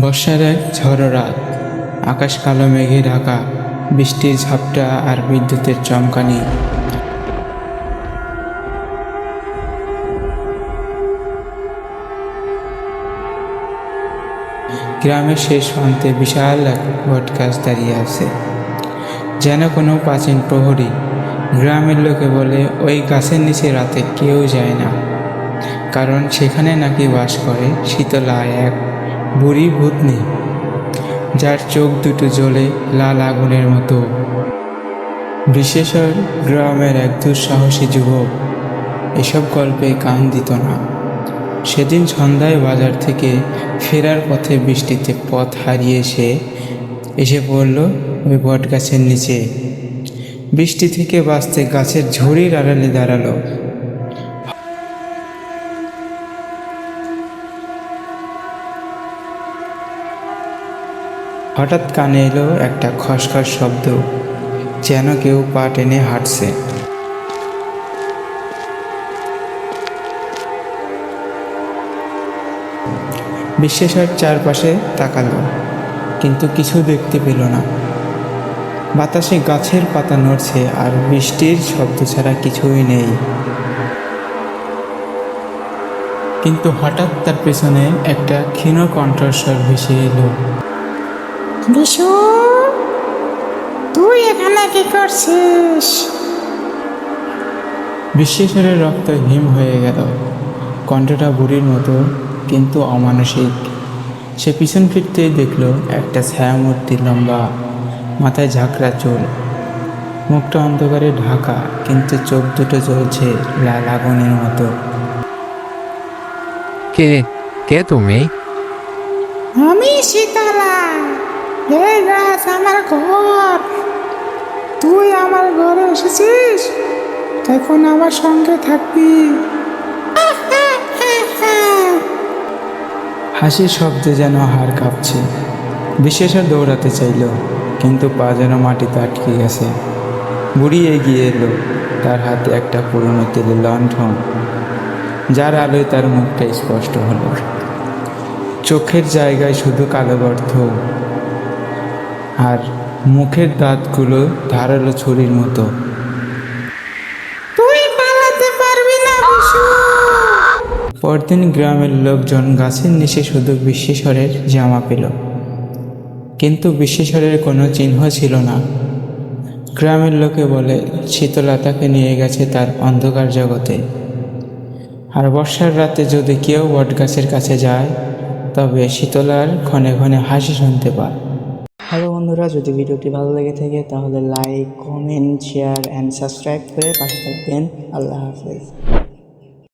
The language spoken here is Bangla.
বর্ষার এক ঝড়ো রাত, আকাশ কালো, মেঘে ঢাকা, বৃষ্টির ঝাপটা আর বিদ্যুতের চমকানি। গ্রামের শেষ প্রান্তে বিশাল এক বটগাছ দাঁড়িয়ে আছে। যেন কোনো প্রাচীন প্রহরী গ্রামের লোকে বলে, ওই গাছের নিচে রাতে কেউ যায় না। কারণ সেখানে নাকি বাস করে শীতলা এক বুড়ি ভূতনি, যার চোখ দুটো জ্বলে লাল আগুনের মতো। বিশেষর গ্রামের এক দুঃসাহসী যুবক এসব গল্পে কান দিত না। সেদিন সন্ধ্যায় বাজার থেকে ফেরার পথে বৃষ্টিতে পথ হারিয়ে সে এসে পড়ল ওই বট গাছের নিচে। বৃষ্টি থেকে বাঁচতে গাছের ঝুড়ির আড়ালে দাঁড়াল হঠাৎ কানে এলো একটা খসখস শব্দ, যেন কেউ পা টেনে হাঁটছে। বিশ্বেশ্বর চারপাশে তাকালো, কিন্তু কিছু দেখতে পেল না। বাতাসে গাছের পাতা নড়ছে আর বৃষ্টির শব্দ ছাড়া কিছুই নেই। কিন্তু হঠাৎ তার পেছনে একটা ক্ষীণ কণ্ঠস্বর ভেসে এলো। বিশু তুই এখানে কি করছিস? বিশ্বেশ্বরের রক্ত হিম হয়ে গেল। কণ্ঠটা বুড়ির মতো কিন্তু অমানসিক। সে পিছন ফিরতেই দেখল একটা ছায়ামূর্তি লম্বা মাথায় ঝাঁকড়া চুল। মুখটা অন্ধকারে ঢাকা কিন্তু চোখ দুটো জ্বলছে লাল আগুনের মতো। কে? কে তুমি? আমি শীতলা। এই গাছ আমার ঘর। তুই আমার ঘরে এসেছিস? তখন আমার সঙ্গে থাকবি। হাসির শব্দে যেন হাড় কাঁপছে। বিশেষর দৌড়াতে চাইল, কিন্তু পা যেন মাটিতে আটকে গেছে। বুড়ি এগিয়ে এলো, তার হাতে একটা পুরনো তেলের লণ্ঠন। যার আলোয় তার মুখটা স্পষ্ট হলো। চোখের জায়গায় শুধু কালো গর্ত। আর মুখের দাঁতগুলো ধারালো ছুরির মতো। তুই পালাতে পারবি না বিশু। পরদিন গ্রামের লোকজন গাছের নিচে শুধু বিশ্বেশ্বরের জামা পেল। কিন্তু বিশ্বেশ্বরের কোনো চিহ্ন ছিল না। গ্রামের লোকে বলে শীতলতাকে নিয়ে গেছে তার অন্ধকার জগতে। আর বর্ষার রাতে যদি কেউ বটগাছের কাছে যায় তবে শীতলার ক্ষণে ক্ষণে হাসি শুনতে পায়। বন্ধুরা, যদি ভিডিওটি ভালো লেগে থাকে, তাহলে like comment share and subscribe করে পাশে থাকবেন। আল্লাহ হাফেজ।